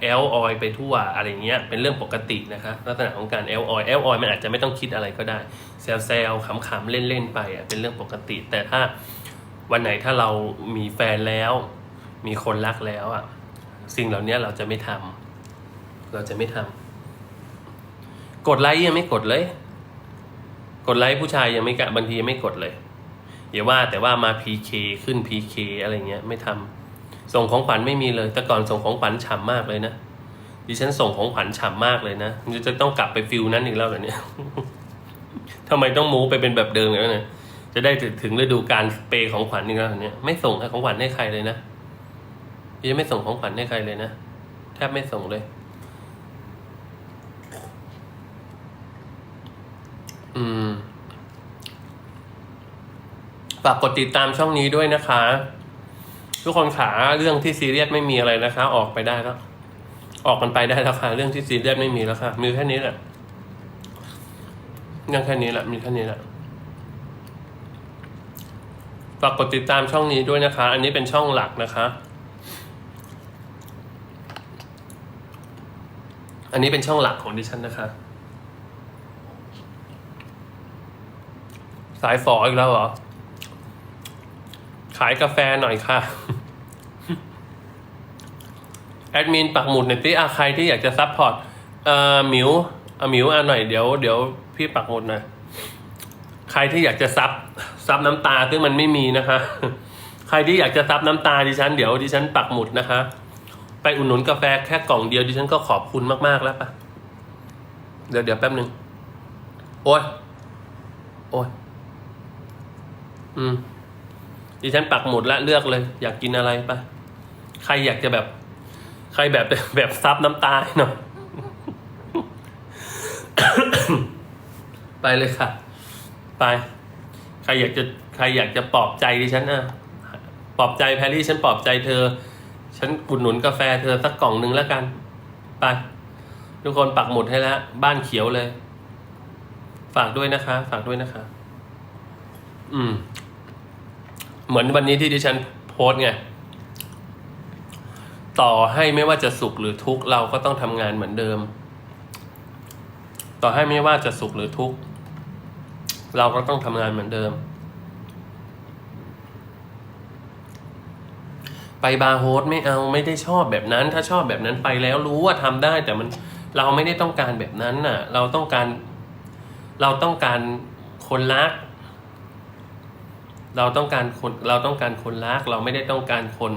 แอลออยไปทั่วอะไรเงี้ยเป็นเรื่องปกตินะคะลักษณะของการแอลออยแอลออยมันอาจจะไม่ต้องคิดอะไรก็ได้แซวแซวๆขำๆเล่นๆไปอะเป็นเรื่องปกติ แต่ถ้าวันไหนถ้าเรามีแฟนแล้ว มีคนรักแล้วอะสิ่งเหล่านี้เราจะไม่ทำเราจะไม่ทำกดไลค์ยังไม่กดเลย กดไลค์ผู้ชายยังไม่กะบางทียังไม่กดเลยอย่าว่าแต่ว่ามา PK ขึ้น PK อะไรเงี้ยไม่ทำ ส่งของขวัญไม่มีเลย แต่ก่อนส่งของขวัญฉ่ำมากเลยนะดิฉันส่งของขวัญฉ่ำมากเลยนะจะต้องกลับไปฟิลนั้นอีกแล้วเหรอเนี่ยทำไมต้องมูไปเป็นแบบเดิมอย่างนั้นเนี่ยจะได้ถึงฤดูการเปย์ของขวัญอีกแล้วเหรอเนี่ยไม่ส่งให้ของขวัญให้ใครเลยนะยังไม่ส่งของขวัญให้ใครเลยนะแทบไม่ส่งเลยอืมฝากกดติดตามช่องนี้ด้วยนะคะ ทุกคนขาเรื่องที่ซีเรียสไม่มีอะไรนะคะ ออกไปได้แล้ว ออกกันไปได้แล้วค่ะเรื่องที่ซีเรียสไม่มีแล้วค่ะมีแค่นี้แหละยังแค่นี้แหละมีแค่นี้แหละฝากกดติดตามช่องนี้ด้วยนะคะ อันนี้เป็นช่องหลักนะคะ อันนี้เป็นช่องหลักของดิฉันนะคะ สายฝออีกแล้วเหรอ ขายกาแฟหน่อยค่ะ แอดมินปักหมุดหน่อยสิอาใครที่อยากจะซัพพอร์ตเอ่อหมิวเอาหมิวอะหน่อยเดี๋ยวเดี๋ยวพี่ปักหมุดหน่อยใครที่อยากจะซับซับน้ำตาซึ่งมันไม่มีนะคะ ใครที่อยากจะซับน้ำตาดิฉันเดี๋ยวดิฉันปักหมุดนะคะ ไปอุดหนุนกาแฟแค่กล่องเดียวดิฉันก็ขอบคุณมากๆแล้วปะเดี๋ยวเดี๋ยวแป๊บหนึ่งโอ้ยโอ้ยอืม ดิฉันปักหมุดแล้วเลือกเลย อยากกินอะไรปะใครอยากจะแบบ ใครแบบแบบซับน้ำตาให้หน่อยไปเลยค่ะ ไป ใครอยากจะใครอยากจะปลอบใจดิฉันนะปลอบใจแพรรี่ฉันปลอบใจเธอ ฉันอุดหนุนกาแฟเธอสักกล่องหนึ่งแล้วกัน ไป ทุกคนปักหมุดให้แล้ว บ้านเขียวเลย ฝากด้วยนะคะ ฝากด้วยนะคะ อืม เหมือนวันนี้ที่ดิฉันโพสต์ไง ต่อให้ไม่ว่าจะสุขหรือทุกข์เราก็ต้องทำงานเหมือนเดิม ต่อให้ไม่ว่าจะสุขหรือทุกข์เราก็ต้องทำงานเหมือนเดิม ไปบาร์โฮสไม่เอาไม่ได้ชอบแบบนั้น ถ้าชอบแบบนั้นไปแล้วรู้ว่าทำได้ แต่มันเราไม่ได้ต้องการแบบนั้นน่ะ เราต้องการ เราต้องการคนรัก เราต้องการคนเราต้องการคนรัก เราไม่ได้ต้องการคน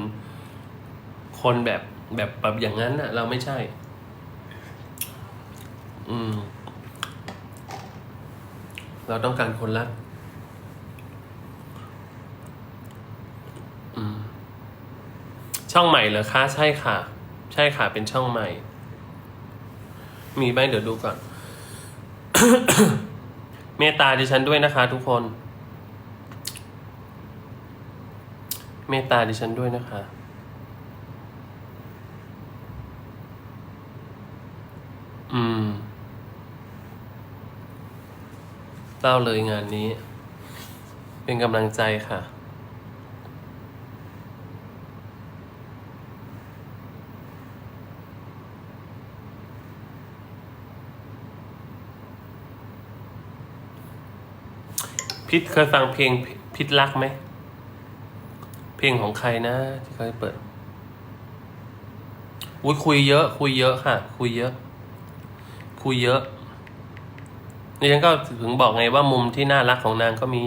คนแบบแบบแบบอย่างนั้นนะเราไม่ใช่ อืม เราต้องการคนรักอืมช่องใหม่เหรอคะใช่ค่ะ ใช่ค่ะ เป็นช่องใหม่ มีไหมเดี๋ยวดูก่อน เมตตาดิฉันด้วยนะคะทุกคน เมตตาดิฉันด้วยนะคะ อืมเล่าเลยงานนี้ เป็นกำลังใจค่ะ พิษเคยฟังเพลงพิษรักไหม ลงของใครนะที่เขาเปิดอุ้ยคุยเยอะ คุยเยอะค่ะ คุยเยอะ คุยเยอะนี่ฉันก็ถึงบอกไงว่ามุมที่น่ารักของนางก็มี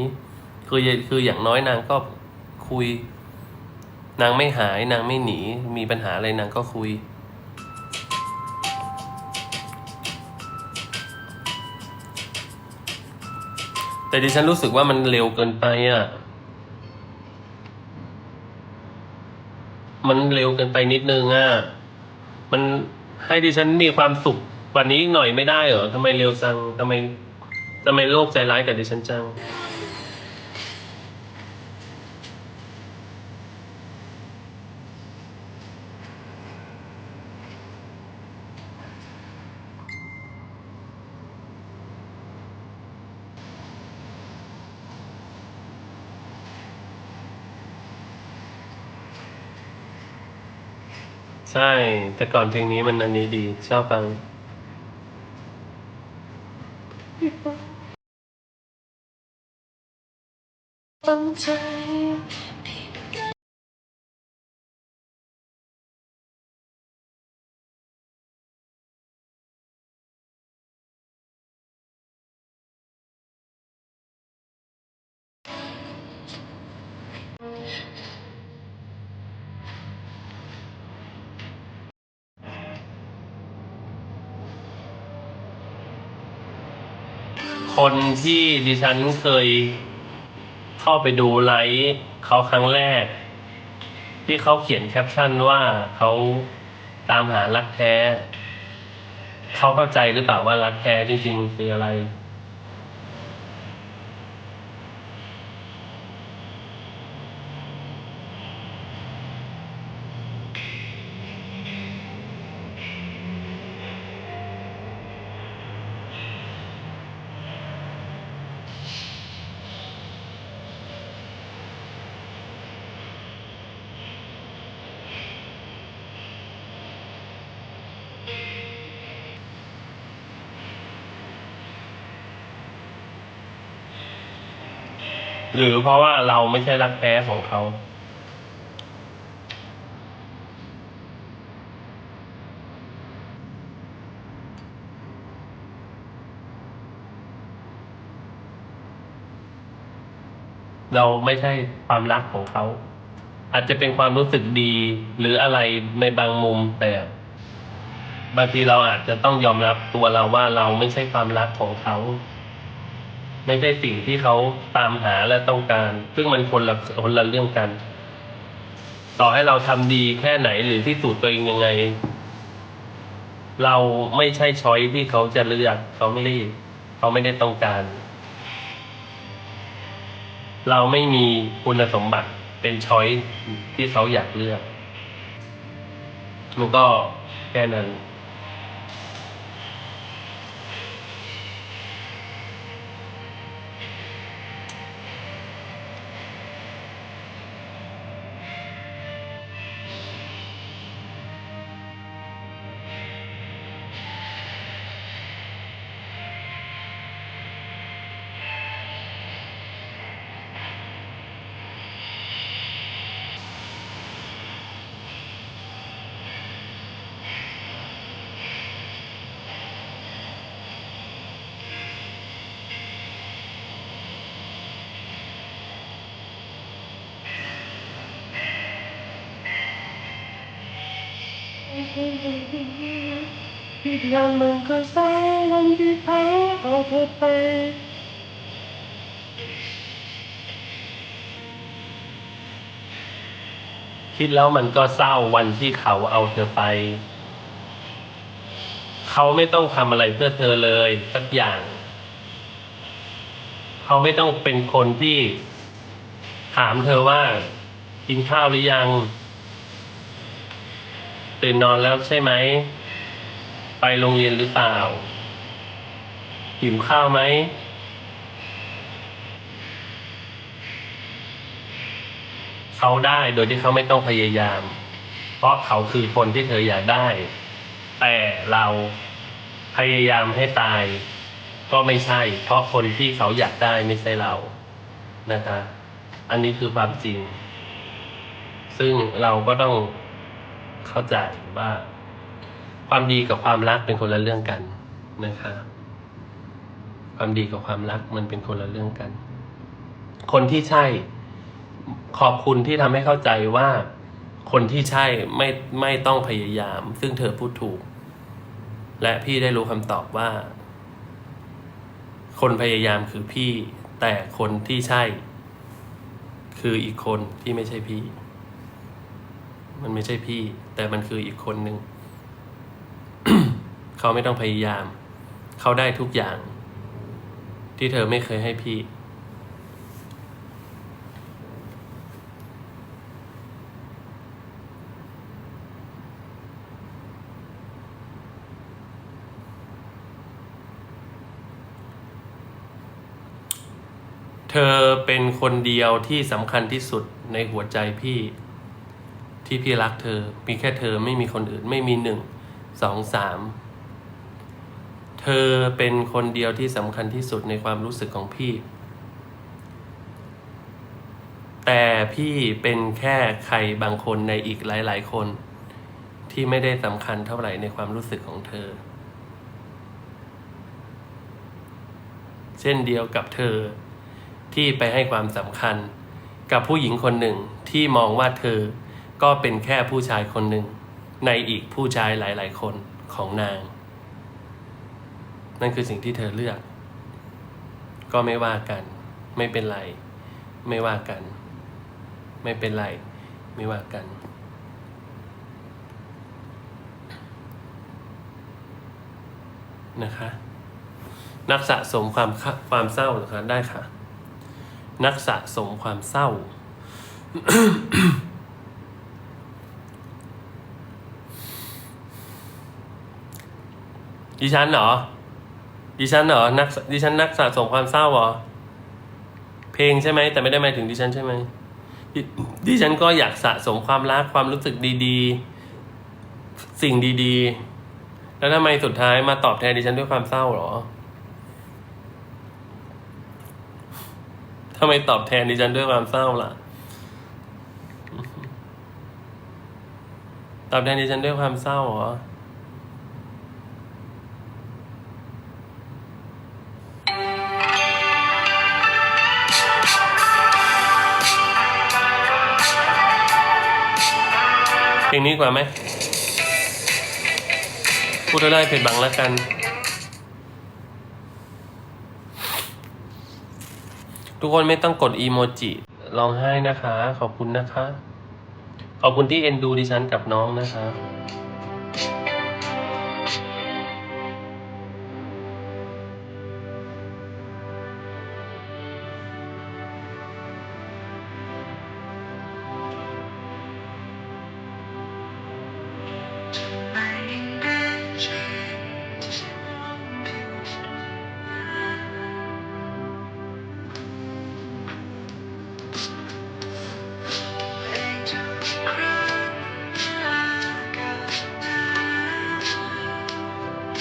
คือคืออย่างน้อยนางก็คุย นางไม่หายนางไม่หนี มีปัญหาอะไรนางก็คุย แต่ดิฉันรู้สึกว่ามันเร็วเกินไปอะ มันเร็วเกินไปนิดนึงอะ มันให้ดิฉันมีความสุขกว่านี้อีกหน่อยไม่ได้เหรอทำไมเร็วจังทำไมทำไมโลกใจร้ายกับดิฉันจัง ใช่ แต่ก่อนเพลงนี้มันอันนี้ดี ชอบฟังตั้งใจ คนที่ดิฉันเคยเข้าไปดูไลฟ์เขาครั้งแรก ที่เขาเขียนแคปชั่นว่าเขาตามหารักแท้ เขาเข้าใจหรือเปล่าว่ารักแท้จริงๆคืออะไร หรือเพราะว่าเราไม่ใช่รักแท้ของเขา เราไม่ใช่ความรักของเขา อาจจะเป็นความรู้สึกดีหรืออะไรในบางมุมแต่บางทีเราอาจจะต้องยอมรับตัวเราว่าเราไม่ใช่ความรักของเขา ไม่ใช่สิ่งที่เขาตามหาและต้องการ ซึ่งมันคนละคนละเรื่องกัน ต่อให้เราทำดีแค่ไหนหรือที่สุดตัวเองยังไง เราไม่ใช่ช้อยที่เขาจะเลือกเขาไม่ได้เขาไม่ได้ต้องการ เราไม่มีคุณสมบัติเป็นช้อยที่เขาอยากเลือกมันก็แค่นั้น ผิดงานมันก็สายวันที่เขาเอาเธอไปคิดแล้วมันก็เศร้าวันที่เขาเอาเธอไป เขาไม่ต้องทำอะไรเพื่อเธอเลยสักอย่าง เขาไม่ต้องเป็นคนที่ ถามเธอว่ากินข้าวหรือยัง ตื่นนอนแล้วใช่ไหม ไปโรงเรียนหรือเปล่า หิวข้าวไหม เขาได้โดยที่เขาไม่ต้องพยายาม เพราะเขาคือคนที่เธออยากได้ แต่เราพยายามให้ตาย ก็ไม่ใช่ เพราะคนที่เขาอยากได้ไม่ใช่เรา นะคะ อันนี้คือความจริง ซึ่งเราก็ต้อง เข้าใจว่า ความดีกับความรักเป็นคนละเรื่องกันนะคะความดีกับความรักมันเป็นคนละเรื่องกัน คนที่ใช่ ขอบคุณที่ทำให้เข้าใจว่า คนที่ใช่ไม่ไม่ต้องพยายาม ซึ่งเธอพูดถูก และพี่ได้รู้คำตอบว่า คนพยายามคือพี่ แต่คนที่ใช่ คืออีกคนที่ไม่ใช่พี่ มันไม่ใช่พี่ แต่มันคืออีกคนหนึ่ง เขาไม่ต้องพยายาม เขาได้ทุกอย่าง ที่เธอไม่เคยให้พี่ เธอเป็นคนเดียวที่สำคัญที่สุดในหัวใจพี่ ที่พี่รักเธอ มีแค่เธอไม่มีคนอื่น ไม่มีหนึ่งสองสามเธอเป็นคนเดียวที่สำคัญที่สุดในความรู้สึกของพี่ แต่พี่เป็นแค่ใครบางคนในอีกหลาย ๆ คน ที่ไม่ได้สำคัญเท่าไหร่ในความรู้สึกของเธอ เช่นเดียวกับเธอที่ไปให้ความสำคัญกับผู้หญิงคนหนึ่งที่มองว่าเธอ ก็เป็นแค่ผู้ชายคนหนึ่ง ในอีกผู้ชายหลาย ๆ คนของนาง นั่นคือสิ่งที่เธอเลือก ก็ไม่ว่ากัน ไม่เป็นไร ไม่ว่ากัน ไม่เป็นไร ไม่ว่ากัน นะคะ นักสะสมความความเศร้าหรอคะได้ค่ะ นักสะสมความเศร้า ดิฉันเหรอ ดิฉันเหรอ นัก ดิฉันนักสะสมความเศร้าเหรอ เพลงใช่ไหม แต่ไม่ได้หมายถึงดิฉันใช่ไหม ดิฉันก็อยากสะสมความรักความรู้สึกดีๆ สิ่งดีๆ แล้วทำไมสุดท้ายมาตอบแทนดิฉันด้วยความเศร้าเหรอทำไมตอบแทนดิฉันด้วยความเศร้าล่ะ ตอบแทนดิฉันด้วยความเศร้าเหรอ ลงนี้กว่าไหมพูดได้เพจบังแล้วกัน ทุกคนไม่ต้องกดอีโมจิร้องไห้นะคะ ขอบคุณนะคะ ขอบคุณที่เอ็นดูดิฉันกับน้องนะคะ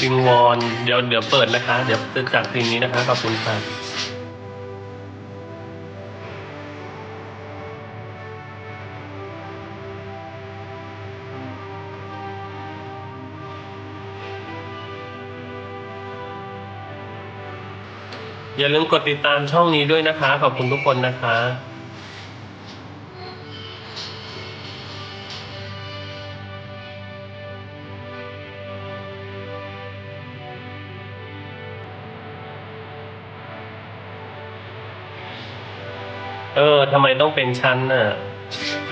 วิงวอนเดี๋ยวเดี๋ยวเปิดนะคะ เดี๋ยวจากเพลงนี้นะคะขอบคุณค่ะอย่าลืมกดติดตามช่องนี้ด้วยนะคะ ขอบคุณทุกคนนะคะ เออทำไมต้องเป็นชั้นน่ะ